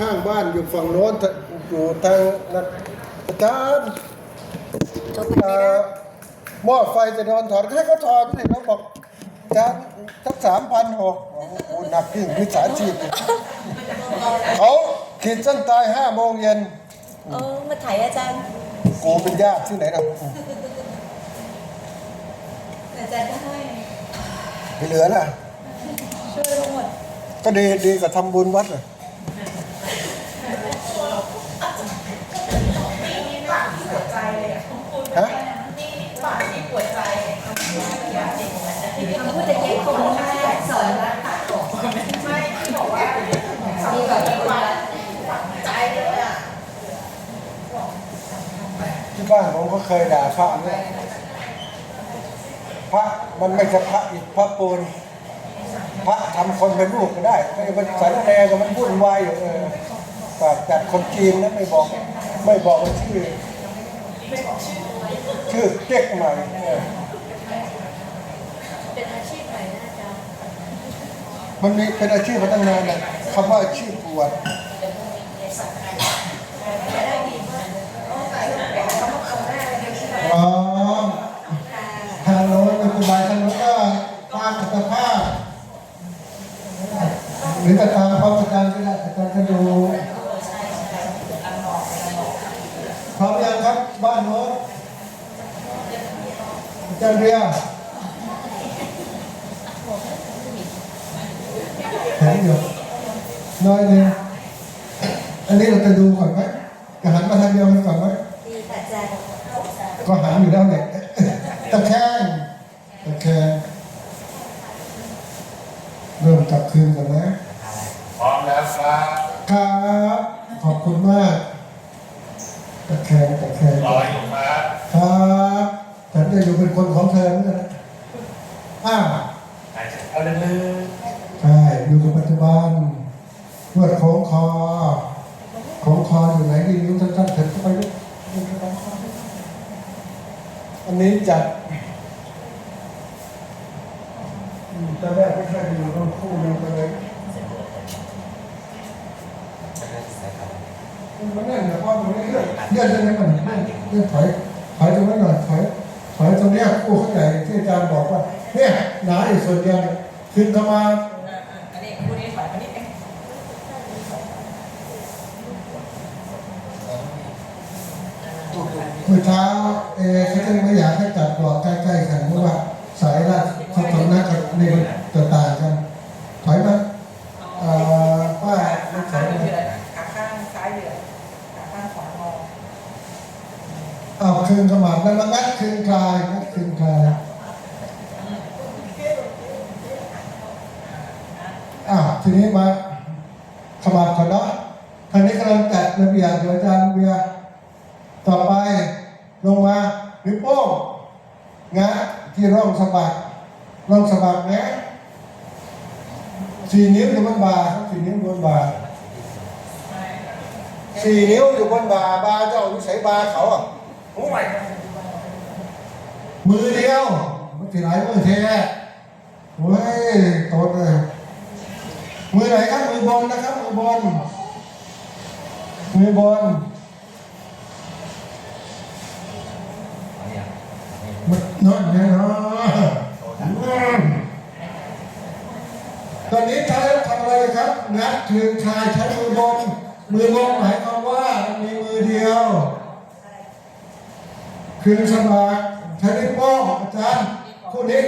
ข้างบ้านอยู่ฝั่งโน้นอยู่ทางนักอาจารย์จบไปเอ่แล้วอหม้อไฟจะนอนถอดให้เขาถอดสิเขาบอกอาจารย์สักสามพันหกโอ้โหหนักยิ่งวิสาชีพเขาขีดเส้นตายห้าโมงเย็นเออมาถ่ายอาจารย์กูเป็นญาติที่ไหนนะอาจารย์ก็ให้ไม่เหลือน่ะช่วยทั้งหมดก็ดีดีกับทำบุญวัดเลย ฮะ คำพูดจะเย็นคงแม่สอนรักตัดผมไม่ที่บอกว่ามีแบบใจเลยอะ ที่บ้านผมก็ เคยด่าพระเนี่ยพระมันไม่ใช่พระอิฐพระปูนพระทำคนเป็นลูกก็ได้ไอ้มันสารแนก็มันวุ่นวายอยู่เออฝากจัดคนจีนนะไม่บอก ไม่บอกว่าชื่อ ชื่อเจ๊กใหม่เออเป็นอาชีพใหม่นะอาจารย์มันมีเป็นอาชีพมาตั้งนานนะคำว่าอาชีพบวชอ๋อทาง โน้นเป็นครูบาทางโน้นก็ภาคอัตภาพหรือจะตามพระอาจารย์ก็ได้อาจารย์ก็ดูพร้อมยังครับบ้านโน้นอาจารย์เรียแข็งอยู่น้อยนึงอันนี้เราจะดูก่อนไหมจะหันมาทางเดียวกันก่อนไหมก็หาอยู่แล้วเนี่ยแตะแค่งตะแคงเริ่มกลับคืนกันนะ พร้อมแล้วครับ ครับ ขอบคุณมาก ตะแคงตะแคงรออยู่ครับครับฉันจะอยู่เป็นคนของเธอเหมือนกันนะอ้าวหายใจเอาลึกใช่อยู่กับปัจจุบันนวดโค้งคอโค้งคออยู่ไหนดีนิ้วสั้นๆเถิดเข้าไปลูกอันนี้จัดอืมตอนแรกไม่ค่อยดีต้องคู่นึงไปเลย มันนั่นนะพ่อมันไม่เลื่อนเลื่อนได้ไหมมันเลื่อนถอยถอยตรงนั้นหน่อยถอยถอยตรงเนี้ยคู่ข้างใหญ่ที่อาจารย์บอกว่า เนี่ยหนาอยู่ส่วนเดียวเนี่ยขึ้นเข้ามาอันนี้คู่นี้ถอยมานิดนึงเมื่อเช้าเอเขาจะไม่อยากให้จัดกรอบใกล้ๆกันเพราะว่าสายราชสำนักกับนี่มันจะต่างกัน ถอยมาเอ่อป้าไม่ถอยมา ขาข้างซ้ายเหลือขาข้างขวางอ เอาคืนขมับแล้วมา งัดคืนคลายงัดคืนคลายอ้าวทีนี้มาขมับก่อนเนาะทางนี้กำลังจัดระเบียบอยู่อาจารย์เบียร์ต่อไปลงมานิ้วโป้งงัดที่ร่องสะบักร่องสะบักนะสี่นิ้วอยู่บนบ่าสี่นิ้วบนบ่าสี่นิ้วอยู่บนบ่าบ่าเจ้าวิสัยบ่าเขาอะโอ้ย มือเดียว มันสิหลายมือแท้เว้ยโตดเลยมือไหนครับมือบนนะครับ มือบนมือบนมันนั่นไงเนาะอืมตอนนี้ใช้ทำอะไรครับงัดคืนชายใช้มือบนมือบนหมายความว่ามันมีมือเดียว คืนสมาธิ ใช้นิ้วโป้งอาจารย์คู่นี้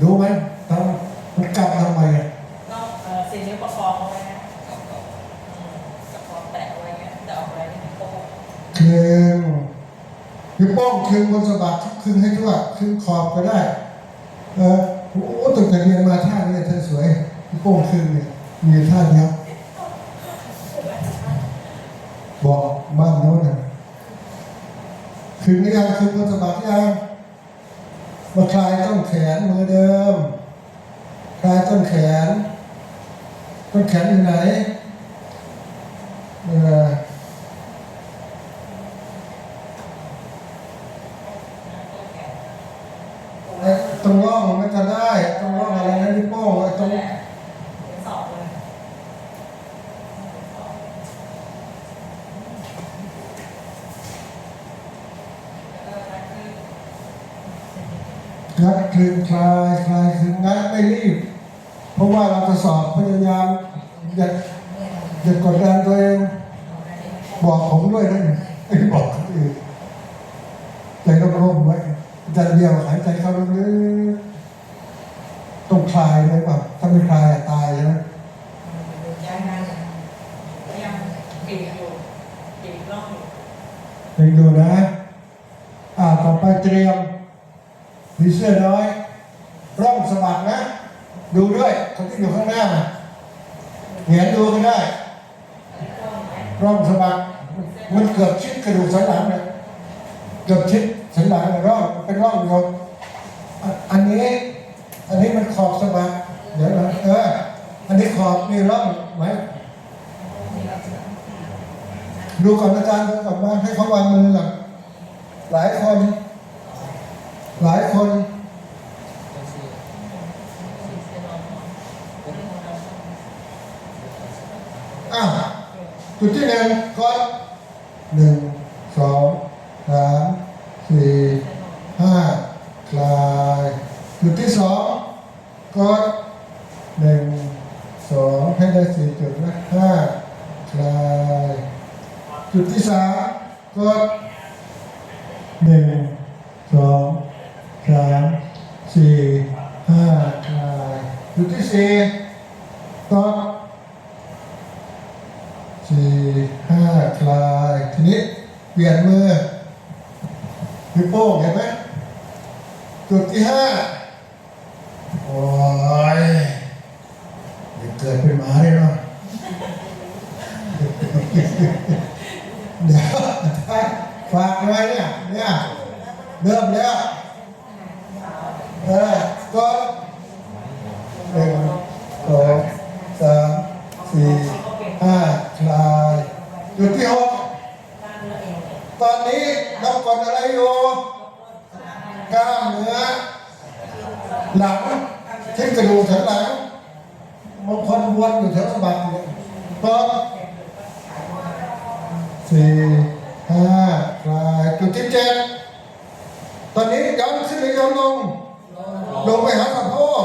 ดูมันทำมันกลับทำไมอะก็เอ่อสี่นิ้วประคองเอาไว้นะอืมประคองแตะเอาไว้เงี้ยจะออกอะไรนี่โป๊ะคืนนิ้วโป้งคืนบนสะบักคืนให้ทั่วคืนขอบก็ได้ เออโอ้โหตั้งแต่เรียนมาท่านี้เธอสวยนิ้วโป้งคืนเนี่ยมีท่าเดียวบอกบ้านโน้นน่ะ ถึงยังคืนบนสะบักยังมาคลายต้นแขนมือเดิม คลายต้นแขน ต้นแขนอยู่ไหนเออตรงร่องมันจะได้ ตรงร่องอะไรนะนิ้วโป้งไอ้ตรง นั่นแหละเป็นสอบเลย ต งัด คลึงคลายคลายคลึงงัดไม่รีบ เพราะว่าเราจะสอบพยายามอย่าอย่ากดดันตัวเอง บอกผมด้วยนะไม่บอกคนอื่นใจร่มๆไว้ใจเดียวหายใจเข้าลึกๆต้องคลายเลยป่ะถ้าไม่คลายตายใช่ไหมยังยังยังปีกอยู่ปีกล่องอยู่เองดูนะ อ่าต่อไปเตรียม มีเสื้อน้อย ร่องสะบักนะ ดูด้วยคนที่อยู่ข้างหน้าเหงียนดูก็ได้ ร่องสะบักมันเกือบชิดกระดูกสันหลังเลยเกือบชิดสันหลังเลยร่องเป็นร่องเดียวอะอันนี้ อันนี้มันขอบสะบักเดี๋ยวนะเอออันนี้ขอบนี่ร่องไหมดูก่อนอาจารย์ดูก่อนว่าให้เขาวางมือก่อนหลายคน หลายคนอ้าวจุดที่หนึ่งก่อนหนึ่งสองสามสี่ห้าคลายจุดที่สองก่อนหนึ่งสองให้ได้สี่จุดนะห้าคลายจุดที่สามก่อนหนึ่งสองสามสี่ห้าคลายจุดที่สี่ก่อน สี่ห้าคลาย ทีนี้เปลี่ยนมือ นิ้วโป้งเห็นไหมจุดที่ห้าโอ้ยเดี๋ยวเกิดเป็นหมาเลยเนาะเดี๋ยวฝากไว้เนี่ยเนี่ยเริ่มแล้วเออก็หนึ่งสองสามสี่ห้าคลายจุดที่หกตอนนี้ นับกดอะไรอยู่กล้ามเนื้อหลังที่กระดูกแถวหลังบางคนวนอยู่แถวสะบักเนี่ยก็สี่คลายจุดที่เจ็ดตอนนี้ย้อนขึ้นหรือย้อนลง ลงไปหาสะโพก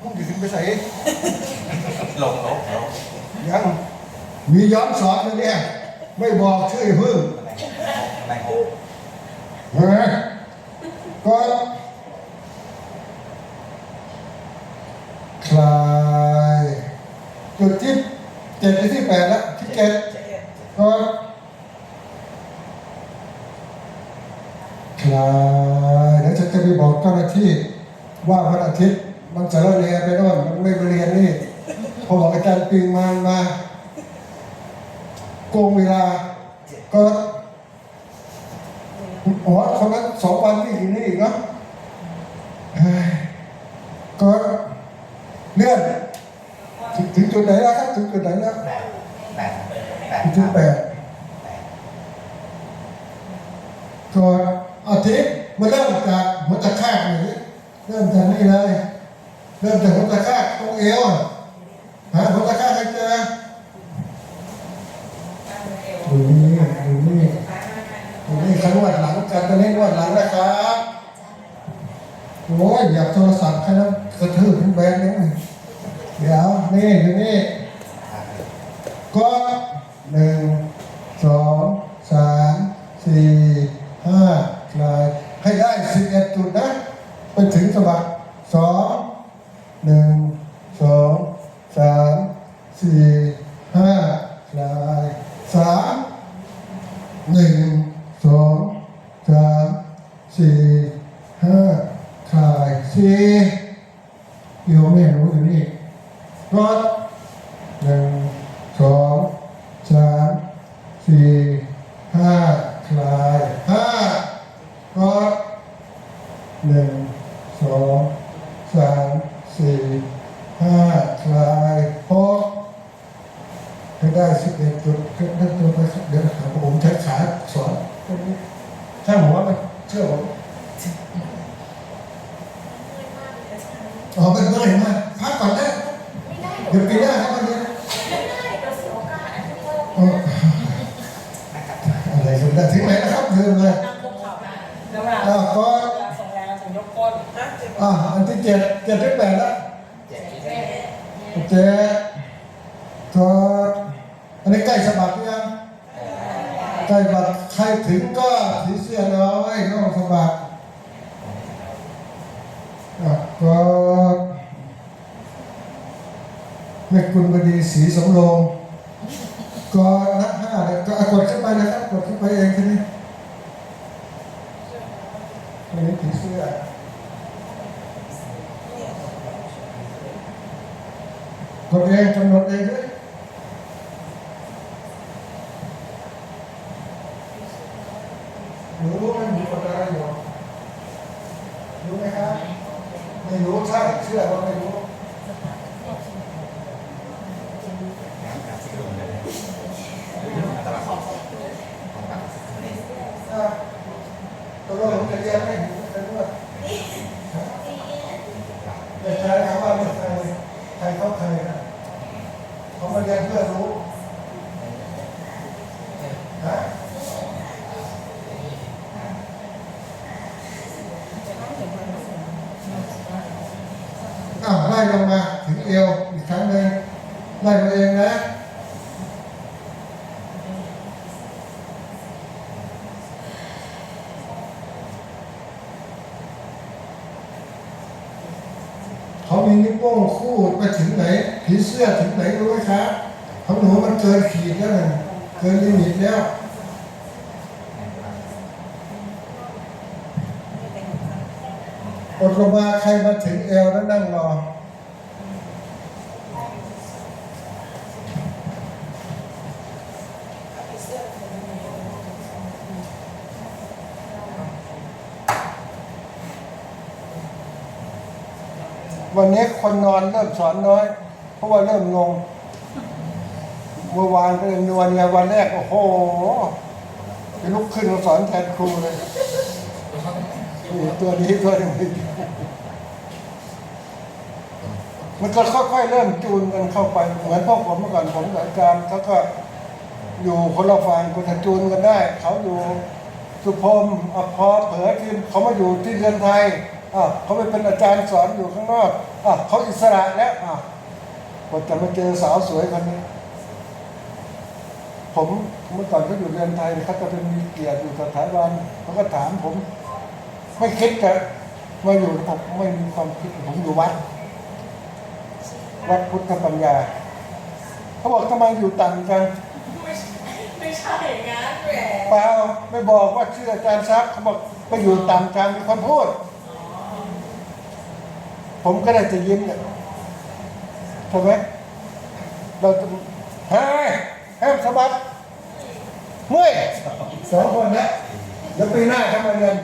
มึงอยู่ขึ้นไปใส่ ลงลงลง ยังมีย้อนสอนอยู่เนี่ย ไม่บอกชื่ออย่าพึ่ง ในหก เห็นไหมก็คลายจุดที่เจ็ดหรือที่แปดแล้วที่เจ็ดก็คลายแล้วฉันจะไปบอกเจ้าหน้าที่ ว่าวันอาทิตย์มันจะเลิกเรียนไป โน่นมันไม่ไปเรียนนี่พอบอกอาจารย์ปิงมามาโกงเวลา ก็อ๋อคนนั้นสองวันที่อยู่นี่อีกเนาะก็เลื่อนถึงจุดไหนแล้วครับถึงจุดไหนแล้วแปดแปดถึงจุดแปดก็อาทิตย์มาเริ่มจากหัวตะแคกอย่างนี้เริ่มจากนี่เลย เริ่มจากหัวตะแคกตรงเอวอะหาหัวตะแคกให้เจออยู่นี่อยู่นี่อยู่นี่ขนวดหลังกันตอนนี้นวดหลังนะครับโอ้ยอยากโทรศัพท์แค่นั้นกระทืบเป็นแบนเนี่ยเดี๋ยวนี่อยู่นี่ก็หนึ่งสองสามสี่ห้าคลายให้ได้สิบเอ็ดจุดนะ ไปถึงสะบักสองหนึ่งสองสามสี่ห้าคลายสามหนึ่งสองสามสี่ห้าคลายสี่โยมไม่รู้อยู่นี่รอด หนึ่งสองสามสี่ห้าคลายห้าก็หนึ่งสองสามสี่ห้าคลายหกให้ได้สิบเอ็ดจุดขึ้นนั่นตัวไปเดี๋ยวหาผมใช้ขาสอนตรงนี้ช่างหัวมันเชื่อผมอ๋อเป็นเมื่อยมากพักก่อนนะ ไม่ได้ เดี๋ยวปีหน้าครับวันนี้ ไม่ได้เดี๋ยวเสียโอกาสอันนี้ก็ เอ่ออะไรกันได้ถึงไหนนะครับเดินเลย นั่งคุกเข่าได้แล้วเวลา อ่าก็ เวลาส่งแรงถึงยก อะอันที่เจ็ดเจ็ดที่แปดแล้ว เจ็ด เจ็ด ก็อันนี้ใกล้สมัครหรือยังใกล้บัดใครถึงก็สีเสื้อน้อยน้องสมัครอะก็แม่คุณบดีสีสมลงก็นักห้าเลยก็กดขึ้นไปนะครับกดขึ้นไปเองทีนี้อันนี้ผีเสื้อ กดเองกำหนดเองด้วยหนูรู้ไหมหนูกดอะไรอยู่รู้ไหมครับ ไม่รู้ใช่ เชื่อว่าไม่รู้เลยอัตลักษณ์ของแบบนี้อะตัวเราผมจะเรียนไม่หนูจะรู้ว่าแต่ใช้คำว่าไม่เคยใครเขาเคยนะเขามาเรียนเพื่อรู้นะอ้าวไล่ลงมาถึงเอวอีกครั้งหนึ่งไล่มาเองนะ เขา มีนิ้วโป้งคู่ไปถึงไหนผีเสื้อถึงไหนรู้ไหมครับของหนูมันเกินขีดแล้วนะเกินลิมิตแล้วอดลงมาใครมาถึงเอวแล้วนั่งรอ วันนี้คนนอนเริ่มสอนน้อย เพราะว่าเริ่มงง เมื่อวานก็เลยนวลไงวันแรก โอ้โหจะลุกขึ้นมาสอนแทนครูเลยตัวนี้ตัวนึงมันก็ค่อยๆเริ่มจูนกันเข้าไป เหมือนพวกผมเมื่อก่อนผมกับอาจารย์เขาก็อยู่คนละฝ่ายคนจะจูนกันได้ เขาอยู่สุพรมอพอเผยที่เขามาอยู่ที่เรือนไทย อะเขาไปเป็นอาจารย์สอนอยู่ข้างนอกอะเขาอิสระแล้วอะพอจะมาเจอสาวสวยคนนี้ ผมเมื่อก่อนเขาอยู่เรือนไทยเขาจะเป็นมีเกียรติอยู่สถาบันเขาก็ถามผม ไม่คิดจะมาอยู่ผมไม่มีความคิดผมอยู่วัด วัดพุทธปัญญา เขาบอกทำไมอยู่ต่ำจังไม่ใช่ไม่ใช่อย่างนั้นแหละเปล่าไม่บอกว่าชื่ออาจารย์ซักเขาบอกไปอยู่ต่ำจังมีคนพูด ผมก็ได้จะยิ้มเนี่ยใช่ไหมเราจะเฮ้ยแฮมสะบัดเมื่อยสองคนนะแล้วปีหน้าจะมาเรียน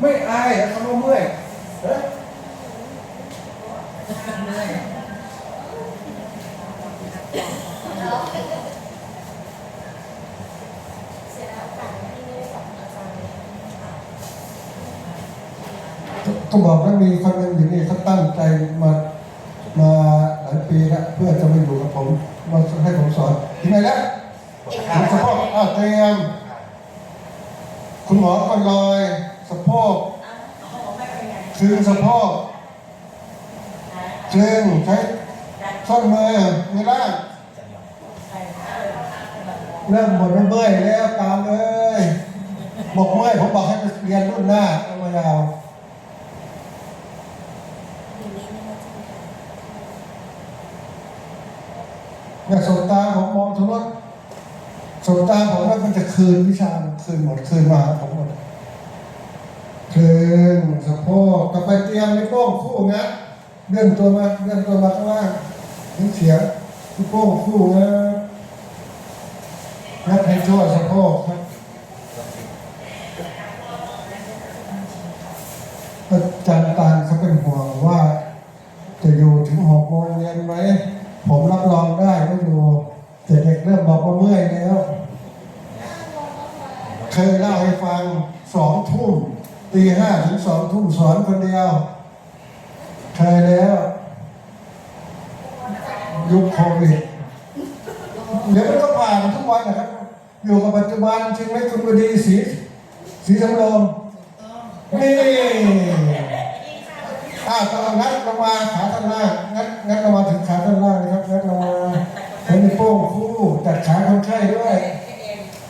ไม่อายแล้วเขาว่าเมื่อยเฮ้ย ก็บอกว่ามีคนหนึ่งอยู่นี่เขาตั้งใจมามาหลายปีแล้วเพื่อจะมาอยู่กับผมมาให้ผมสอนที่ไหนแล้วคุณสะโพกอ่าเตรียม คุณหมอก็ลอยสะโพกคืนสะโพกคืนใช้ส้นมือมือล่างเริ่มหมดเมื่อยแล้วตามเลยบอกเมื่อยผมบอกให้ไปเรียนรุ่นหน้าเอามายาว เนี่ยสบตาผมมองทุรถสบตาผมว่ามันจะคืนวิชาคืนหมดคืนมาผมหมดคืนสะโพกกลับไปเตรียมนิ้วโป้งคู่นะเลื่อนตัวมาเลื่อนตัวมาข้างล่างนิ้เสียนิ้วโป้งคู่นะนับให้ทั่วสะโพกครับอาจารย์ตาลเขาเป็นห่วงว่า จะอยู่ถึงหกโมงเย็นไหม ผมรับรองได้ว่าอยู่แต่เด็กเริ่มบอกว่าเมื่อยแล้ว เคยเล่าให้ฟังสองทุ่มตีห้าถึงสองทุ่มสอนคนเดียว เคยแล้ว ยุคโควิดเดี๋ยวมันก็ผ่านทุกวันนะครับ อยู่กับปัจจุบันจริงไหมคุณบดีสีสีสำรองนี่ อ้าวตอนงัดลงมาขาท่านล่างงัดงัดลงมาถึงขาท่านล่างนะครับงัดลงมาเห็นนิ้วโป้งคู่จัดขาคนไข้ด้วย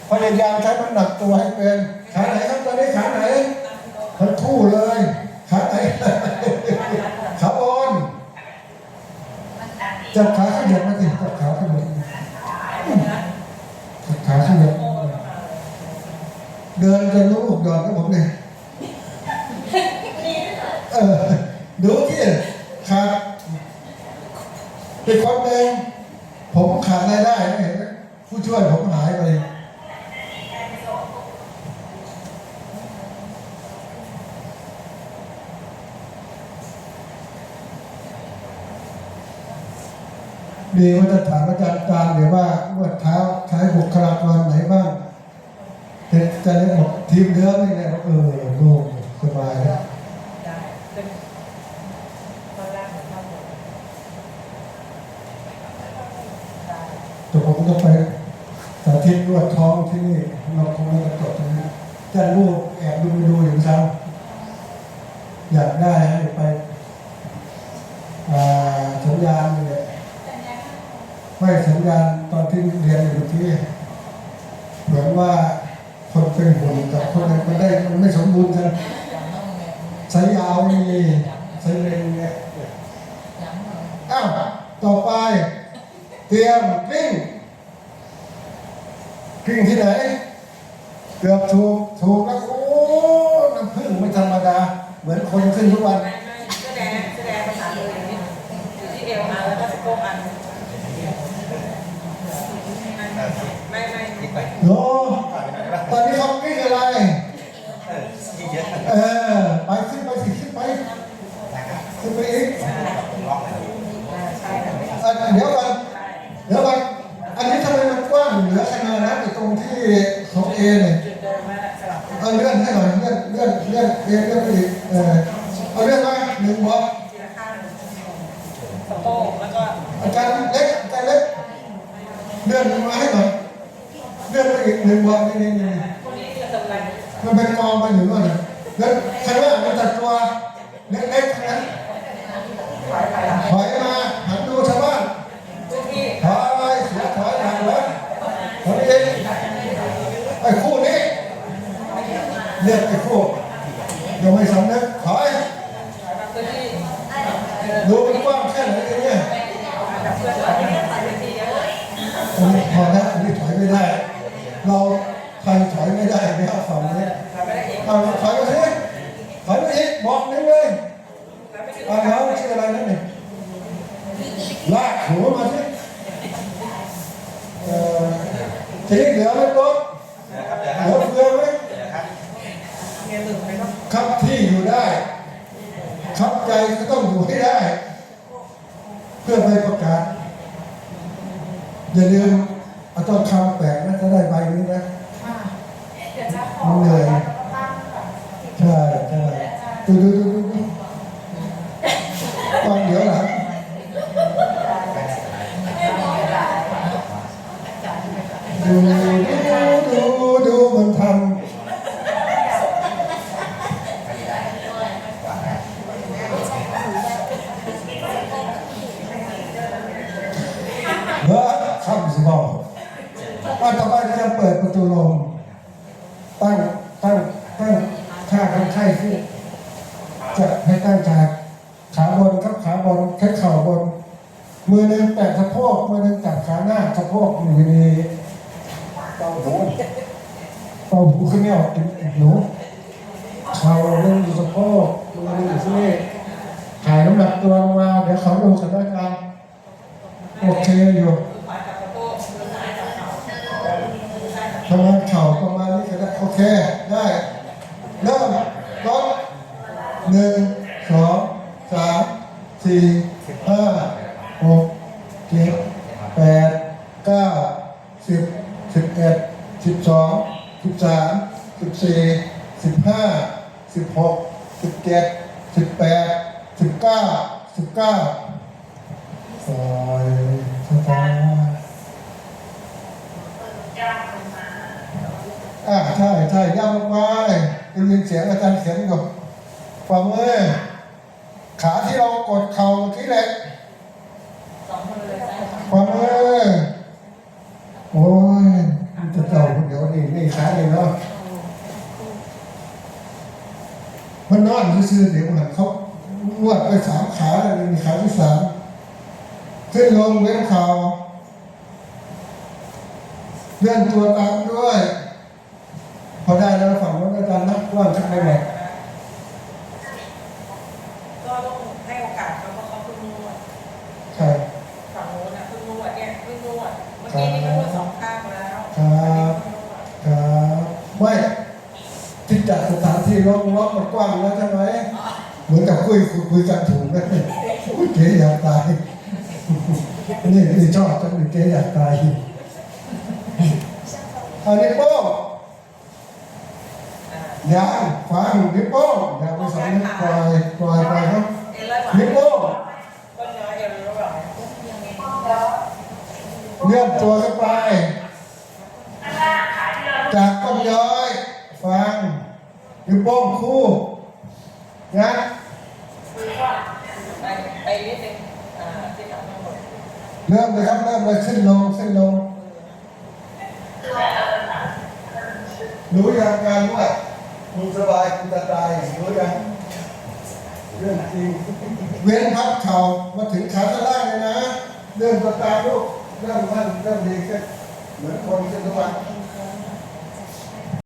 พยายามใช้น้ำหนักตัวให้เป็นขาไหนครับตอนนี้ขาไหนทั้งคู่เลยขาไหนขาบนจับขาขยับมาสิจับขาขยับจับขาขยับเดินจะรู้ดอนกับผมเนี่ยเออ ดูที่ขาดเป็นคนหนึ่งผมขาดรายได้เห็นไหมผู้ช่วยผมหายไปมีมาตรฐานประจำการหรือว่าเมื่อเท้าใช้บุคลากรไหนบ้างเห็นจะได้หมดทีมเดิมนี่แหละเออโล่งสบายแล้ว ได้เป็นตอนแรกผมทำหมดได้ แต่ผมก็ไป สาธิตนวดท้องที่นี่เราคงไม่ได้จบตรงนี้จะลูกแอบดูไปดูอยู่เช้าอยากได้ให้ไปอ่าสัญญาณนี่แหละไม่สัญญาณตอนที่เรียนอยู่ที่ เหมือนว่าคนเป็นหุ่นกับคนนั้นมันได้มันไม่สมบูรณ์กันอย่างน้องเนี่ยสายยาวมีสายเล็งเนี่ยอย่างน้องอ้าวต่อไป เตรียม ยิ่งกลิ้งที่ไหน เกือบถูกถูกแล้วโอ้น้ำผึ้งไม่ธรรมดา เหมือนคนขึ้นทุกวัน ไม่ไม่แสดงแสดงภาษาเลยนี่อยู่ที่เอวอันแล้วก็สะโพกอันไม่ไม่ นิดไป โน้ ผ่านไปหน่อยได้ปะ ตอนนี้เขากลิ้งอะไร เออยิ่งเยอะ เออ ไปขึ้นไปสิขึ้นไป นะครับ ขึ้นไปอีก ล็อกเลย ใช่ค่ะ อะเดี๋ยวก่อนเดี๋ยวก่อนอันนี้ทำไมมันกว้างเหลือขนาดนั้นไอ้ตรงที่ของเอเนี่ย จุดเดิมมาสลับ เอาเลื่อนให้หน่อยเลื่อนเลื่อนเลื่อนเลื่อนเลื่อนไปอีกเออเอาเลื่อนมาหนึ่งบล็อก ทีละข้างสะโพกแล้วก็ อาจารย์เล็กอาจารย์เล็กเลื่อนมาให้หน่อยเลื่อนไปอีกหนึ่งบล็อกนี่นี่นี่ พวกนี้จะทำอะไร มันเป็นกองไปถึงว่าเนี่ยแล้วข้างล่างมันตัดตัวเล็กๆทั้งนั้น ถอยไปหลัง ถอยมาหันดูชาวบ้าน ทุกที่ ถอยเสียถอยหลังแล้วถอยเองไอ้คู่นี้ เลือกไอ้พวกยังไม่สำนึกถอย พื้นที่ ดูมันกว้างแค่ไหนกันเนี่ย กับเพื่อนถอยพื้นที่เยอะ อันนี้พอแล้วอันนี้ถอยไม่ได้ เราใครถอยไม่ได้ไม่เอาฝั่งนี้ เราไม่ได้เอง เอาถอยไปสิถอยไปอีกบอกนึงเลย เราไม่ได้ เอาแล้วชื่ออะไรนั่นนี่ลากหัวมาสิเอ่อทีนี้เหลือไหมรถ นะครับเดี๋ยว เหลือเฟือไหม เดี๋ยวครับ เงินหนึ่งไม่ต้อง ครับที่อยู่ได้ ครับใจ ก็ต้องอยู่ให้ได้ เพื่อไปประกาศ อย่าลืมเอาต้องคำแปลกนะถ้าได้ใบนี้นะเดี๋ยวจะขอมันเหนื่อยแล้วก็ตั้งแบบใช่ใช่ดูดูดูดูดู ท่าคนไข้ขึ้นจะให้ตั้งจากขาบนครับขาบนแค่เข่าบน มือหนึ่งแตะสะโพกมือหนึ่งจับขาหน้าสะโพกอยู่ดีเป่าหูเป่าหูขึ้นไม่ออกหนูเข่าหนึ่งอยู่สะโพกมือหนึ่งอยู่ที่นี่ถ่ายน้ำหนักตัวลงมาเดี๋ยวเขาดูสถานการณ์โอเคอยู่ขวากับสะโพกมือซ้ายกับเข่าทำงานเข่าประมาณนี้ก็ได้โอเคได้เริ่มรถ หนึ่งสองสามสี่ห้าหกเจ็ดแปดเก้าสิบสิบเอ็ดสิบสองสิบสามสิบสี่สิบห้าสิบหกสิบเจ็ดสิบแปดสิบเก้าสิบเก้าปล่อยสตาอ่าใช่ใช่ย่ำลงไปได้ยินเสียงอาจารย์เขียนก่อน ฝ่ามือ ขาที่เรากดเข่าเมื่อกี้แหละสองมือเลยซ้ายขวาฝ่ามือ โอ้ยจะเจ้าคนเดี๋ยวนี่นี่ขาเลยเนาะมันนอนซื่อๆเดี๋ยวมันเขานวดไปสามขาแล้วนี่ขาที่สามขึ้นลงเว้นเข่าเลื่อนตัวตามด้วย พอได้แล้วฝั่งนู้นอาจารย์นักว่างขึ้นไปไหน ก็ต้องให้โอกาสเขาเพราะเขาเพิ่งนวด ใช่ ฝั่งโน้นอะเพิ่งนวดเนี่ยเพิ่งนวดเมื่อกี้นี่ก็นวดสองข้างแล้ว ครับ ครับไม่ที่จัดสถานที่ล็อกล็อกมันกว้างแล้วใช่ไหม เหมือนกับคุยคุยคุยกันถูกไหมอุ๊ยเจ๊อยากตายนี่นี่ชอบจังเลยเจ๊อยากตายอันนี้โป้งอ่ายางฟังนิ้วโป้งยางไปสองนิ้วปล่อยปล่อยไปครับ เอ็นร้อยกว่า นิ้วโป้ง ต้นน้อยเอ็นร้อยกว่า เลื่อนตัวขึ้นไป จากก้นย้อย ฟังนิ้วโป้งคู่งัด ไปไปนิดนึงอ่าที่ทำทั้งหมด เริ่มเลยครับ ส้นลงเส้นลง รู้ยังการนวดมึงสบายกูจะตายรู้ยังเรื่องจริงเว้นพับเข่ามาถึงขาข้างล่างเลยนะ เริ่มตัวตามลูกเริ่มมันเรื่องดีขึ้นเหมือนคนเช่นทุกวัน